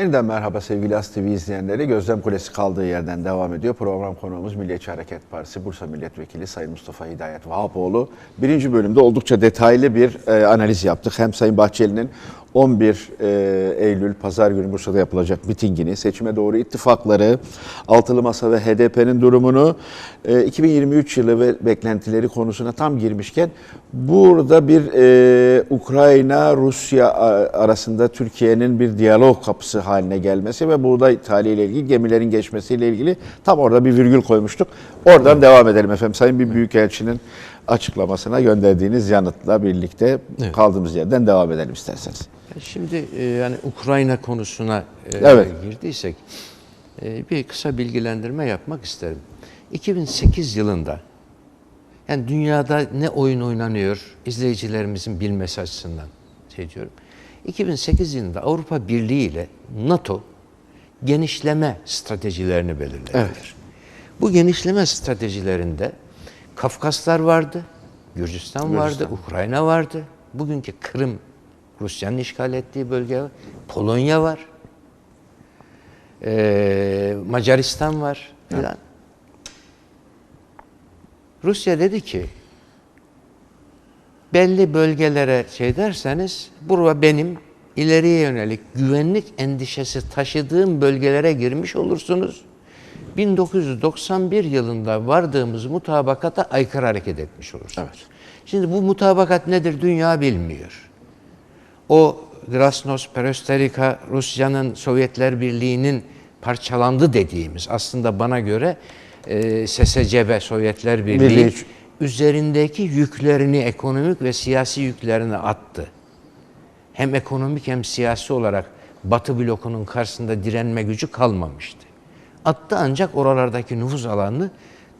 Yeniden merhaba sevgili As TV izleyenleri. Gözlem Kulesi kaldığı yerden devam ediyor. Program konuğumuz Milliyetçi Hareket Partisi Bursa Milletvekili Sayın Mustafa Hidayet Vahapoğlu. Birinci bölümde oldukça detaylı bir e, analiz yaptık. Hem Sayın Bahçeli'nin 11 e, Eylül Pazar günü Bursa'da yapılacak mitingini, seçime doğru ittifakları, Altılı Masa ve HDP'nin durumunu, e, 2023 yılı ve beklentileri konusuna tam girmişken burada bir e, Ukrayna-Rusya arasında Türkiye'nin bir diyalog kapısı haline gelmesi ve buğday ithaliyle ilgili gemilerin geçmesiyle ilgili tam orada bir virgül koymuştuk. Oradan devam edelim efendim. Sayın bir Büyükelçinin açıklamasına gönderdiğiniz yanıtla birlikte Evet. kaldığımız yerden devam edelim isterseniz. Şimdi e, yani Ukrayna konusuna e, Evet. girdiysek e, bir kısa bilgilendirme yapmak isterim. 2008 yılında yani dünyada ne oyun oynanıyor izleyicilerimizin bilmesi açısından şey diyorum. 2008 yılında Avrupa Birliği ile NATO genişleme stratejilerini belirlediler. Evet. Bu genişleme stratejilerinde Kafkaslar vardı, Gürcistan vardı, Gürcistan. Ukrayna vardı. Bugünkü Kırım, Rusya'nın işgal ettiği bölge var. Polonya var. Ee, Macaristan var filan. Rusya dedi ki belli bölgelere şey derseniz burada benim ileriye yönelik güvenlik endişesi taşıdığım bölgelere girmiş olursunuz. 1991 yılında vardığımız mutabakata aykırı hareket etmiş olursunuz. Evet. Şimdi bu mutabakat nedir dünya bilmiyor. O Glasnost, Perestroika, Rusya'nın Sovyetler Birliği'nin parçalandı dediğimiz aslında bana göre e, SSCB Sovyetler Birliği Birliği- üzerindeki yüklerini, ekonomik ve siyasi yüklerini attı. Hem ekonomik hem siyasi olarak Batı blokunun karşısında direnme gücü kalmamıştı. Attı ancak oralardaki nüfus alanını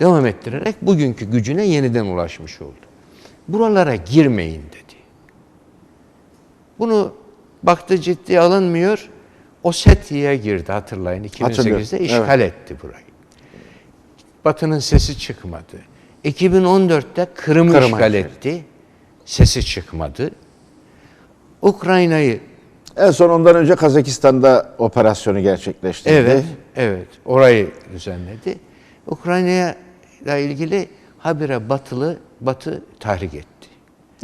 devam ettirerek bugünkü gücüne yeniden ulaşmış oldu. Buralara girmeyin dedi. Bunu baktı ciddiye alınmıyor. Ossetya'ya girdi hatırlayın. 2008'de Hatırlıyorum, işgal etti burayı. Batı'nın sesi çıkmadı. 2014'te Kırım'ı işgal işgal etti. Sesi çıkmadı. Ukrayna'yı En son ondan önce Kazakistan'da operasyonu gerçekleştirdi. evet, evet orayı düzenledi. Ukrayna'ya ile ilgili habire batılı Batı tahrik etti.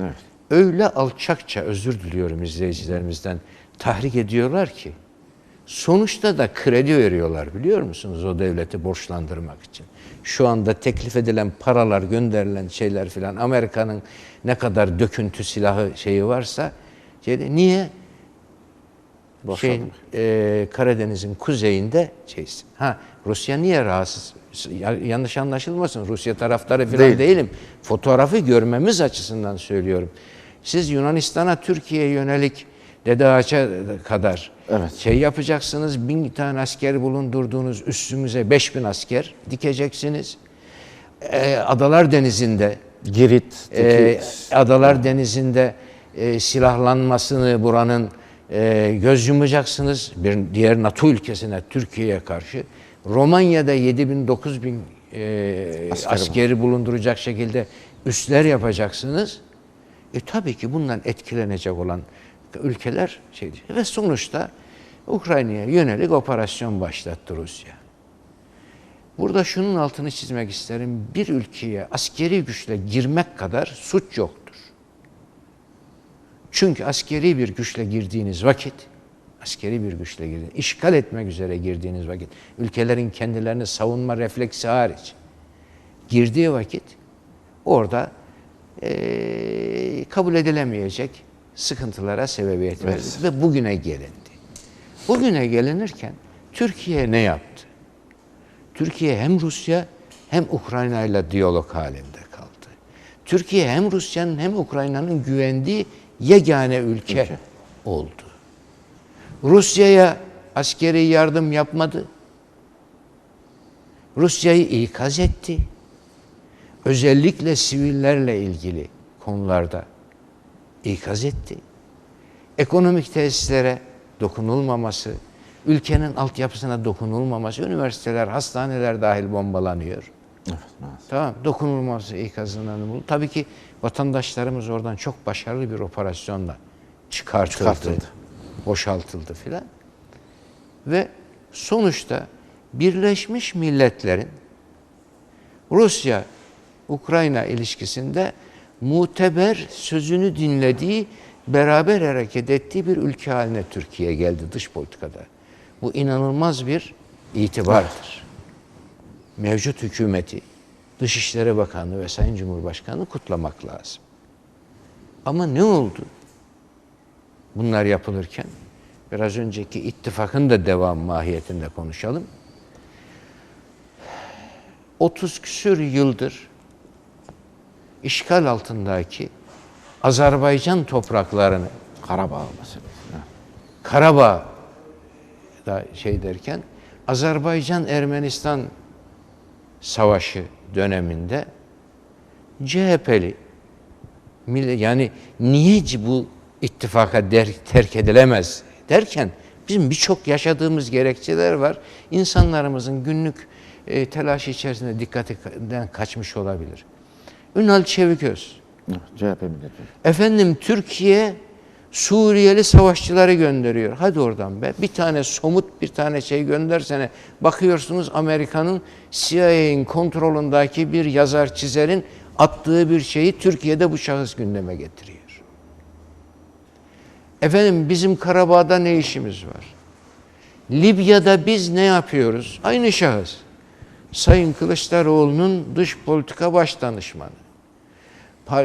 Evet. Öyle alçakça özür diliyorum izleyicilerimizden tahrik ediyorlar ki sonuçta da kredi veriyorlar biliyor musunuz o devleti borçlandırmak için. Şu anda teklif edilen paralar, gönderilen şeyler filan Amerika'nın ne kadar döküntü silahı şeyi varsa şeyde, niye? Şey, e, Karadeniz'in kuzeyinde şey, ha Rusya niye rahatsız? Ya- yanlış anlaşılmasın. Rusya taraftarı falan Değil. değilim. Fotoğrafı görmemiz açısından söylüyorum. Siz Yunanistan'a Türkiye'ye yönelik Dede Ağaç'a kadar Evet. şey yapacaksınız. Bin tane asker bulundurduğunuz üstümüze beş bin asker dikeceksiniz. E, Adalar Denizi'nde Girit, e. Adalar Denizi'nde e, silahlanmasını buranın e, göz yumacaksınız. Bir diğer NATO ülkesine Türkiye'ye karşı. Romanya'da 7 bin 9 bin e, Askeri askeri bulunduracak şekilde üsler yapacaksınız. E tabii ki bundan etkilenecek olan ülkeler şey ve sonuçta Ukrayna'ya yönelik operasyon başlattı Rusya. Burada şunun altını çizmek isterim. Bir ülkeye askeri güçle girmek kadar suç yoktur. Çünkü askeri bir güçle girdiğiniz vakit, askeri bir güçle girdiğiniz, işgal etmek üzere girdiğiniz vakit, ülkelerin kendilerini savunma refleksi hariç girdiği vakit orada eee, kabul edilemeyecek sıkıntılara sebebiyet verir. Ve bugüne gelindi. Bugüne gelinirken Türkiye ne yaptı? Türkiye hem Rusya hem Ukrayna ile diyalog halinde kaldı. Türkiye hem Rusya'nın hem Ukrayna'nın güvendiği yegane ülke, oldu. Rusya'ya askeri yardım yapmadı. Rusya'yı ikaz etti. Özellikle sivillerle ilgili konularda ikaz etti. Ekonomik tesislere dokunulmaması, ülkenin altyapısına dokunulmaması, üniversiteler, hastaneler dahil bombalanıyor. Evet, maalesef. Tamam, dokunulmaması ikazından bulundu. Tabii ki vatandaşlarımız oradan çok başarılı bir operasyonla çıkartıldı, Çıkartıldı. boşaltıldı filan. Ve sonuçta Birleşmiş Milletler'in Rusya Ukrayna ilişkisinde muteber sözünü dinlediği, beraber hareket ettiği bir ülke haline Türkiye geldi dış politikada. Bu inanılmaz bir itibardır. Mevcut hükümeti, Dışişleri Bakanı ve Sayın Cumhurbaşkanı kutlamak lazım. Ama ne oldu? Bunlar yapılırken biraz önceki ittifakın da devam mahiyetinde konuşalım. 30 küsür yıldır işgal altındaki Azerbaycan topraklarını Karabağ meselesi. Ha. Karabağ da şey derken Azerbaycan Ermenistan savaşı döneminde CHP'li yani niye bu ittifaka der, terk edilemez derken bizim birçok yaşadığımız gerekçeler var. İnsanlarımızın günlük e, telaş içerisinde dikkatinden kaçmış olabilir. Ünal Çeviköz CHP milletvekili. Efendim Türkiye Suriyeli savaşçıları gönderiyor. Hadi oradan be. Bir tane somut bir tane şey göndersene. Bakıyorsunuz Amerika'nın CIA'nin kontrolündeki bir yazar çizerin attığı bir şeyi Türkiye'de bu şahıs gündeme getiriyor. Efendim bizim Karabağ'da ne işimiz var? Libya'da biz ne yapıyoruz? Aynı şahıs. Sayın Kılıçdaroğlu'nun dış politika baş danışmanı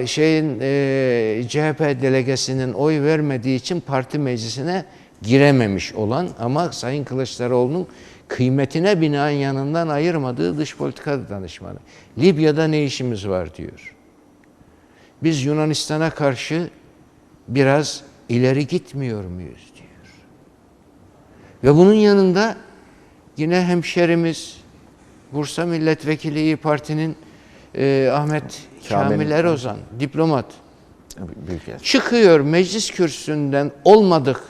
şeyin e, CHP delegesinin oy vermediği için parti meclisine girememiş olan ama Sayın Kılıçdaroğlu'nun kıymetine binaen yanından ayırmadığı dış politika danışmanı. Libya'da ne işimiz var diyor. Biz Yunanistan'a karşı biraz ileri gitmiyor muyuz diyor. Ve bunun yanında yine hemşerimiz Bursa Milletvekili İYİ Parti'nin e, Ahmet Kamil. Kamil Erozan, diplomat. Büyük. Çıkıyor meclis kürsüsünden olmadık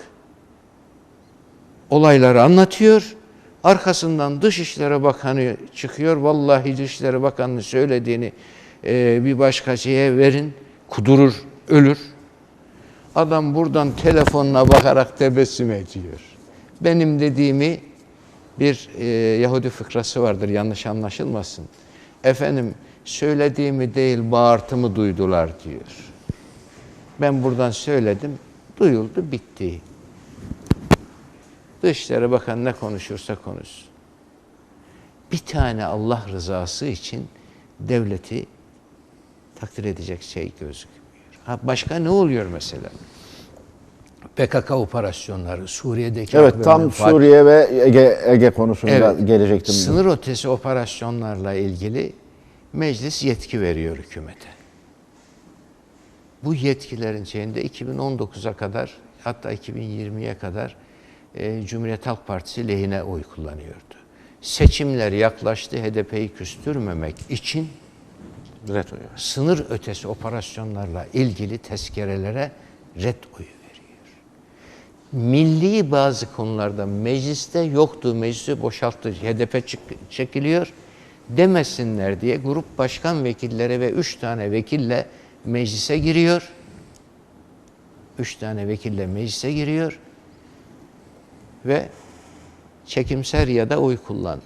olayları anlatıyor. Arkasından Dışişleri Bakanı çıkıyor. Vallahi Dışişleri Bakanı'nın söylediğini e, bir başka şeye verin. Kudurur, ölür. Adam buradan telefonuna bakarak tebessüm ediyor. Benim dediğimi bir e, Yahudi fıkrası vardır yanlış anlaşılmasın. Efendim söylediğimi değil bağırtımı duydular diyor. Ben buradan söyledim, duyuldu, bitti. Dışişleri Bakanı ne konuşursa konuşsun. Bir tane Allah rızası için devleti takdir edecek şey gözükmüyor. Ha başka ne oluyor mesela? PKK operasyonları, Suriye'deki Evet tam Suriye ve Ege, Ege konusunda Evet. gelecektim. Sınır ötesi operasyonlarla ilgili meclis yetki veriyor hükümete. Bu yetkilerin şeyinde 2019'a kadar hatta 2020'ye kadar e, Cumhuriyet Halk Partisi lehine oy kullanıyordu. Seçimler yaklaştı HDP'yi küstürmemek için Ret oyu. sınır ötesi operasyonlarla ilgili tezkerelere red oyu veriyor. Milli bazı konularda mecliste yoktu, meclisi boşalttı, HDP çekiliyor demesinler diye grup başkan vekilleri ve üç tane vekille meclise giriyor. Üç tane vekille meclise giriyor ve çekimser ya da oy kullanmıyor.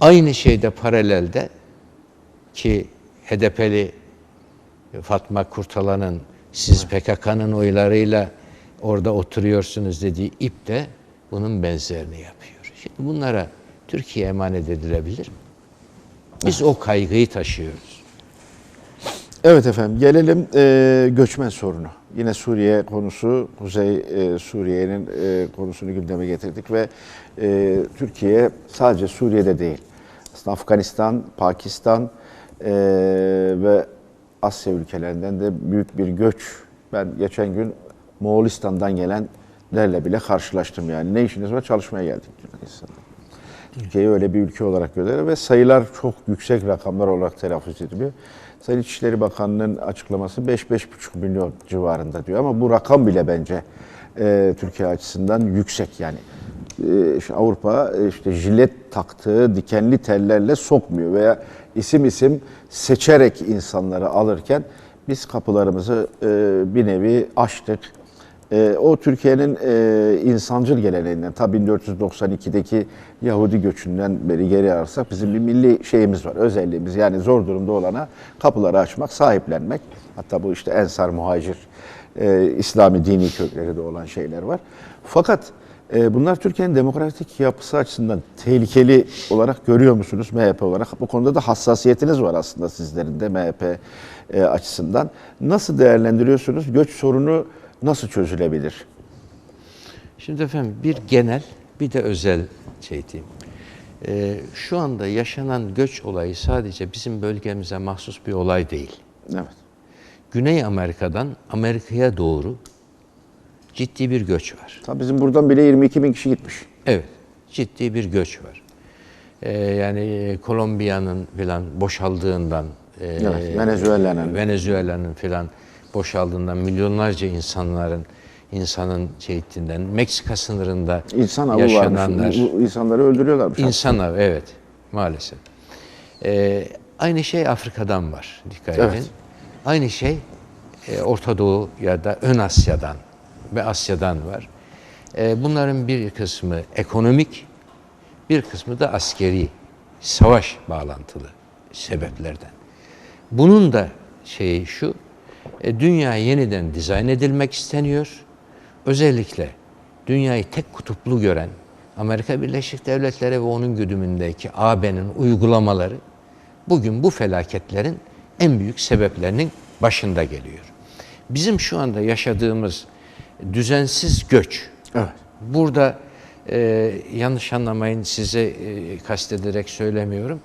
Aynı şeyde paralelde ki HDP'li Fatma Kurtalan'ın siz PKK'nın oylarıyla orada oturuyorsunuz dediği ip de bunun benzerini yapıyor. Şimdi bunlara Türkiye emanet edilebilir mi? Biz o kaygıyı taşıyoruz. Evet efendim gelelim e, göçmen sorunu. Yine Suriye konusu, Kuzey e, Suriye'nin e, konusunu gündeme getirdik ve e, Türkiye sadece Suriye'de değil, aslında Afganistan, Pakistan e, ve Asya ülkelerinden de büyük bir göç. Ben geçen gün Moğolistan'dan gelenlerle bile karşılaştım yani. Ne işiniz var? Çalışmaya geldik Yunanistan'da. Türkiye'yi öyle bir ülke olarak görüyor ve sayılar çok yüksek rakamlar olarak telaffuz ediliyor. Sayın İçişleri Bakanı'nın açıklaması 5-5,5 milyon civarında diyor ama bu rakam bile bence e, Türkiye açısından yüksek yani. E, Avrupa e, işte jilet taktığı dikenli tellerle sokmuyor veya isim isim seçerek insanları alırken biz kapılarımızı e, bir nevi açtık. E, o Türkiye'nin e, insancıl geleneğinden, ta 1492'deki Yahudi göçünden beri geri alırsak bizim bir milli şeyimiz var, özelliğimiz. Yani zor durumda olana kapıları açmak, sahiplenmek. Hatta bu işte ensar, muhacir, e, İslami dini kökleri de olan şeyler var. Fakat e, bunlar Türkiye'nin demokratik yapısı açısından tehlikeli olarak görüyor musunuz MHP olarak? Bu konuda da hassasiyetiniz var aslında sizlerin de MHP e, açısından. Nasıl değerlendiriyorsunuz? Göç sorunu nasıl çözülebilir? Şimdi efendim bir genel bir de özel şey diyeyim. Ee, şu anda yaşanan göç olayı sadece bizim bölgemize mahsus bir olay değil. Evet. Güney Amerika'dan Amerika'ya doğru ciddi bir göç var. Tabii bizim buradan bile 22 bin kişi gitmiş. Evet, ciddi bir göç var. Ee, yani e, Kolombiya'nın filan boşaldığından, e, Evet, Venezuela'nın. Venezuela'nın filan boşaldığından milyonlarca insanların insanın şehitinden Meksika sınırında İnsan avı yaşananlar, varmış. İnsanları öldürüyorlarmış. insan avı evet maalesef. Ee, aynı şey Afrika'dan var dikkat Evet. edin. Aynı şey e, Orta Doğu ya da Ön Asya'dan ve Asya'dan var. E, bunların bir kısmı ekonomik, bir kısmı da askeri, savaş bağlantılı sebeplerden. Bunun da şeyi şu, dünya yeniden dizayn edilmek isteniyor. Özellikle dünyayı tek kutuplu gören Amerika Birleşik Devletleri ve onun güdümündeki AB'nin uygulamaları bugün bu felaketlerin en büyük sebeplerinin başında geliyor. Bizim şu anda yaşadığımız düzensiz göç, Evet. Burada e, yanlış anlamayın size e, kastederek söylemiyorum.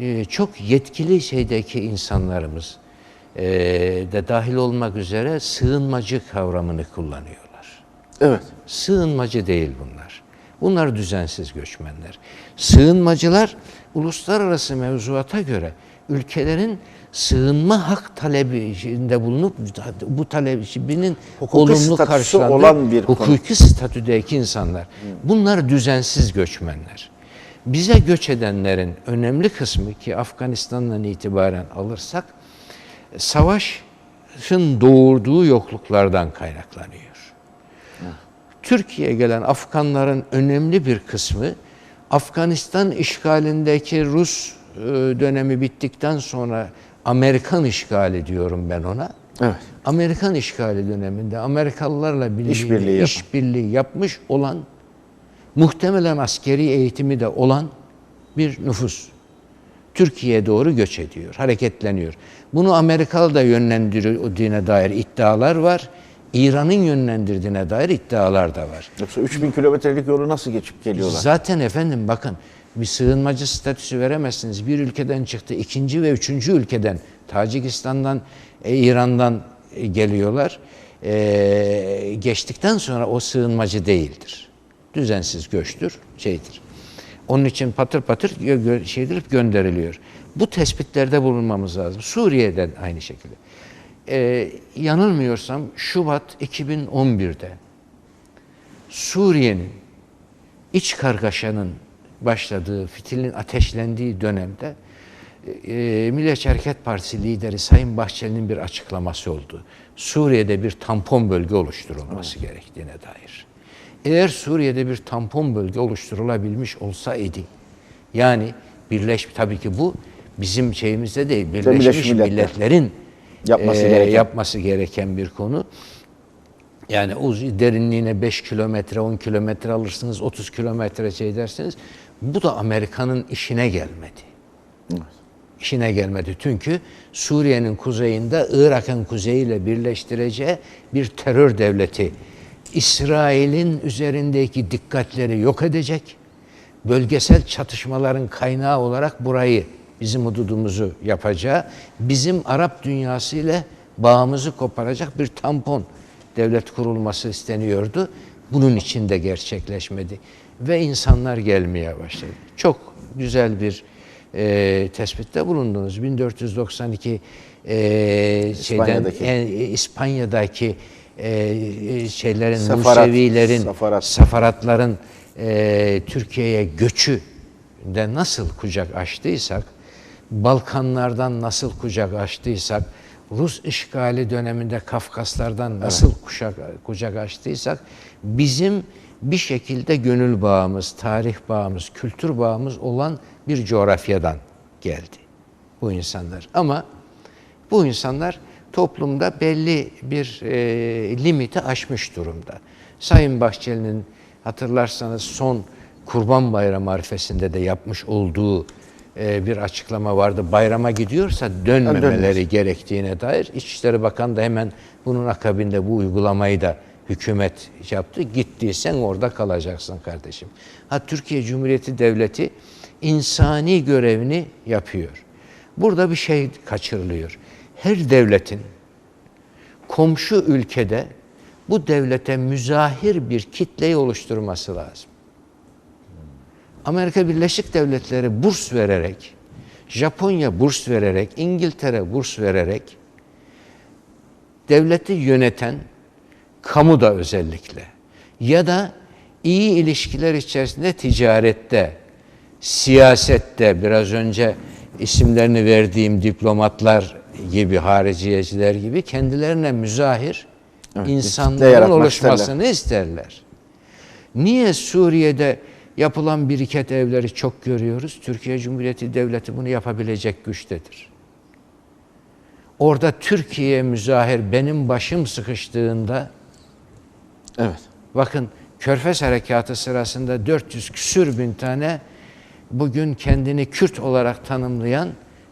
E, çok yetkili şeydeki insanlarımız e, de dahil olmak üzere sığınmacı kavramını kullanıyorlar. Evet. Sığınmacı değil bunlar. Bunlar düzensiz göçmenler. Sığınmacılar uluslararası mevzuata göre ülkelerin sığınma hak talebinde bulunup bu talebinin Hukuki olumlu karşılandığı olan bir konu. hukuki statüdeki insanlar. Bunlar düzensiz göçmenler. Bize göç edenlerin önemli kısmı ki Afganistan'dan itibaren alırsak savaşın doğurduğu yokluklardan kaynaklanıyor. Türkiye'ye gelen Afganların önemli bir kısmı Afganistan işgalindeki Rus e, dönemi bittikten sonra Amerikan işgali diyorum ben ona. Evet. Amerikan işgali döneminde Amerikalılarla birlikte İşbirliği işbirliği yapmış olan muhtemelen askeri eğitimi de olan bir nüfus. Türkiye'ye doğru göç ediyor, hareketleniyor. Bunu Amerikalı da yönlendirdiğine dair iddialar var. İran'ın yönlendirdiğine dair iddialar da var. Yoksa 3000 kilometrelik yolu nasıl geçip geliyorlar? Zaten efendim bakın bir sığınmacı statüsü veremezsiniz. Bir ülkeden çıktı, ikinci ve üçüncü ülkeden, Tacikistan'dan, e, İran'dan e, geliyorlar. E, geçtikten sonra o sığınmacı değildir. Düzensiz göçtür, şeydir. Onun için patır patır gö- şeydir gönderiliyor. Bu tespitlerde bulunmamız lazım. Suriye'den aynı şekilde. E, yanılmıyorsam Şubat 2011'de Suriye'nin iç kargaşanın başladığı, fitilin ateşlendiği dönemde e, Milliyetçi Hareket Partisi lideri Sayın Bahçeli'nin bir açıklaması oldu. Suriye'de bir tampon bölge oluşturulması gerektiğine dair. Eğer Suriye'de bir tampon bölge oluşturulabilmiş olsaydı, yani birleş tabii ki bu bizim şeyimizde değil, Birleşmiş, Birleşmiş Milletler. Milletler'in Yapması e, gereken. yapması gereken bir konu. Yani uz derinliğine 5 kilometre, 10 kilometre alırsınız, 30 kilometre şey dersiniz. Bu da Amerika'nın işine gelmedi. İşine gelmedi. Çünkü Suriye'nin kuzeyinde Irak'ın kuzeyiyle birleştireceği bir terör devleti İsrail'in üzerindeki dikkatleri yok edecek. Bölgesel çatışmaların kaynağı olarak burayı bizim hududumuzu yapacağı, bizim Arap dünyası ile bağımızı koparacak bir tampon devlet kurulması isteniyordu. Bunun için de gerçekleşmedi. Ve insanlar gelmeye başladı. Çok güzel bir e, tespitte bulundunuz. 1492 e, şeyden İspanya'daki. e, İspanya'daki e, e, şeylerin, Sefarat, Musevilerin, safarat. safaratların e, Türkiye'ye göçü de nasıl kucak açtıysak, Balkanlardan nasıl kucak açtıysak, Rus işgali döneminde Kafkaslardan nasıl kuşak, kucak açtıysak bizim bir şekilde gönül bağımız, tarih bağımız, kültür bağımız olan bir coğrafyadan geldi bu insanlar. Ama bu insanlar toplumda belli bir e, limiti aşmış durumda. Sayın Bahçeli'nin hatırlarsanız son Kurban Bayramı arifesinde de yapmış olduğu e, bir açıklama vardı. Bayrama gidiyorsa dönmemeleri gerektiğine dair. İçişleri Bakanı da hemen bunun akabinde bu uygulamayı da hükümet yaptı. Gittiysen orada kalacaksın kardeşim. Ha Türkiye Cumhuriyeti Devleti insani görevini yapıyor. Burada bir şey kaçırılıyor. Her devletin komşu ülkede bu devlete müzahir bir kitleyi oluşturması lazım. Amerika Birleşik Devletleri burs vererek, Japonya burs vererek, İngiltere burs vererek devleti yöneten kamu da özellikle ya da iyi ilişkiler içerisinde ticarette, siyasette biraz önce isimlerini verdiğim diplomatlar gibi, hariciyeciler gibi kendilerine müzahir Evet, insanların oluşmasını isterler. Niye Suriye'de yapılan biriket evleri çok görüyoruz? Türkiye Cumhuriyeti Devleti bunu yapabilecek güçtedir. Orada Türkiye müzahir benim başım sıkıştığında Evet. bakın Körfez Harekatı sırasında 400 küsür bin tane bugün kendini Kürt olarak tanımlayan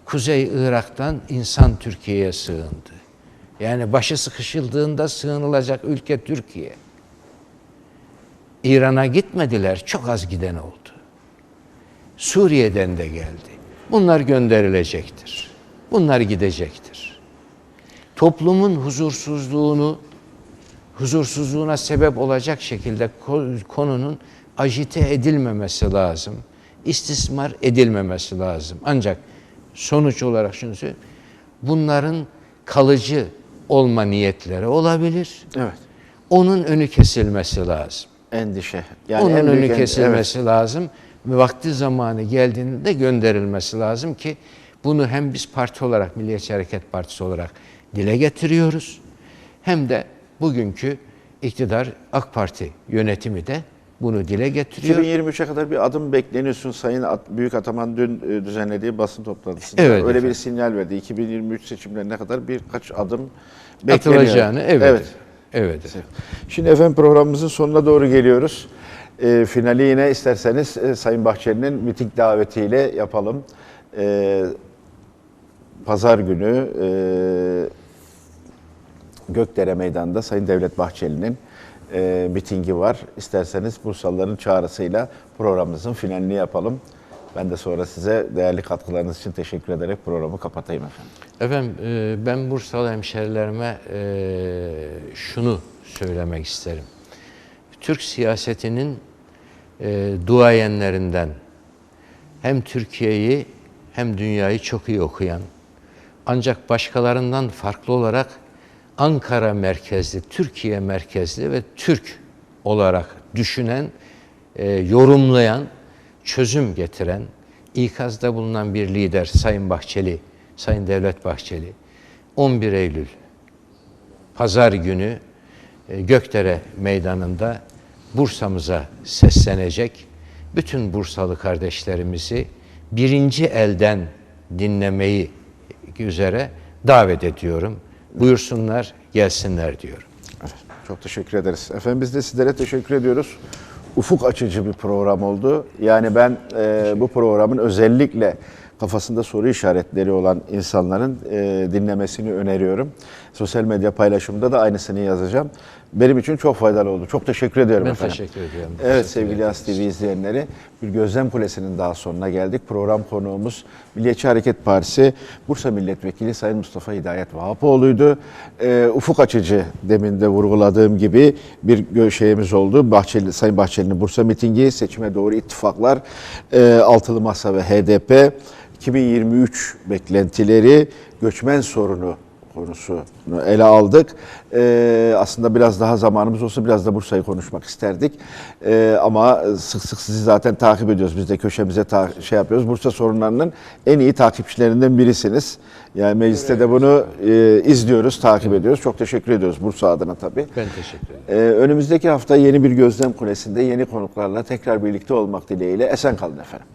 Kuzey Irak'tan insan Türkiye'ye sığındı. Yani başı sıkışıldığında sığınılacak ülke Türkiye. İran'a gitmediler, çok az giden oldu. Suriye'den de geldi. Bunlar gönderilecektir. Bunlar gidecektir. Toplumun huzursuzluğunu, huzursuzluğuna sebep olacak şekilde ko- konunun ajite edilmemesi lazım. İstismar edilmemesi lazım. Ancak sonuç olarak şunu söyleyeyim. Bunların kalıcı olma niyetleri olabilir. Evet. Onun önü kesilmesi lazım. Endişe. Onun en büyük önü kesilmesi lazım ve vakti zamanı geldiğinde de gönderilmesi lazım ki bunu hem biz parti olarak Milliyetçi Hareket Partisi olarak dile getiriyoruz hem de bugünkü iktidar AK Parti yönetimi de bunu dile getiriyor. 2023'e kadar bir adım bekleniyorsun Sayın At- Büyük Ataman dün e, düzenlediği basın toplantısında. Evet Öyle efendim. bir sinyal verdi. 2023 seçimlerine kadar birkaç adım bekleniyor. Atılacağını evet. evet. Evet. evet. Şimdi efendim programımızın sonuna doğru geliyoruz. E, finali yine isterseniz e, Sayın Bahçeli'nin miting davetiyle yapalım. E, Pazar günü e, Gökdere Meydanı'nda Sayın Devlet Bahçeli'nin e, mitingi var. İsterseniz Bursalıların çağrısıyla programımızın finalini yapalım. Ben de sonra size değerli katkılarınız için teşekkür ederek programı kapatayım efendim. Efendim e, ben Bursalı hemşerilerime e, şunu söylemek isterim. Türk siyasetinin e, duayenlerinden hem Türkiye'yi hem dünyayı çok iyi okuyan ancak başkalarından farklı olarak Ankara merkezli, Türkiye merkezli ve Türk olarak düşünen, e, yorumlayan, çözüm getiren, ikazda bulunan bir lider Sayın Bahçeli, Sayın Devlet Bahçeli 11 Eylül Pazar günü e, Gökdere Meydanı'nda Bursa'mıza seslenecek. Bütün Bursalı kardeşlerimizi birinci elden dinlemeyi üzere davet ediyorum. Buyursunlar, gelsinler. Evet, çok teşekkür ederiz. Efendim biz de sizlere teşekkür ediyoruz. Ufuk açıcı bir program oldu. Yani ben e, bu programın özellikle kafasında soru işaretleri olan insanların e, dinlemesini öneriyorum. Sosyal medya paylaşımında da aynısını yazacağım. Benim için çok faydalı oldu. Çok teşekkür ediyorum Ben efendim. teşekkür ediyorum. Evet Teşekkür sevgili ederim. As TV izleyenleri bir gözlem kulesinin daha sonuna geldik. Program konuğumuz Milliyetçi Hareket Partisi Bursa Milletvekili Sayın Mustafa Hidayet Vahapoğlu'ydu. Ee, ufuk açıcı demin de vurguladığım gibi bir şeyimiz oldu. Bahçeli, Sayın Bahçeli'nin Bursa mitingi, seçime doğru ittifaklar, e, Altılı Masa ve HDP, 2023 beklentileri, göçmen sorunu konusunu ele aldık. Ee, aslında biraz daha zamanımız olsa biraz da Bursa'yı konuşmak isterdik. Ee, ama sık sık sizi zaten takip ediyoruz. Biz de köşemize şey yapıyoruz. Bursa sorunlarının en iyi takipçilerinden birisiniz. Yani mecliste de bunu e, izliyoruz, takip ediyoruz. Çok teşekkür ediyoruz Bursa adına tabii. Ben teşekkür ederim. Ee, önümüzdeki hafta yeni bir gözlem kulesinde yeni konuklarla tekrar birlikte olmak dileğiyle esen kalın efendim.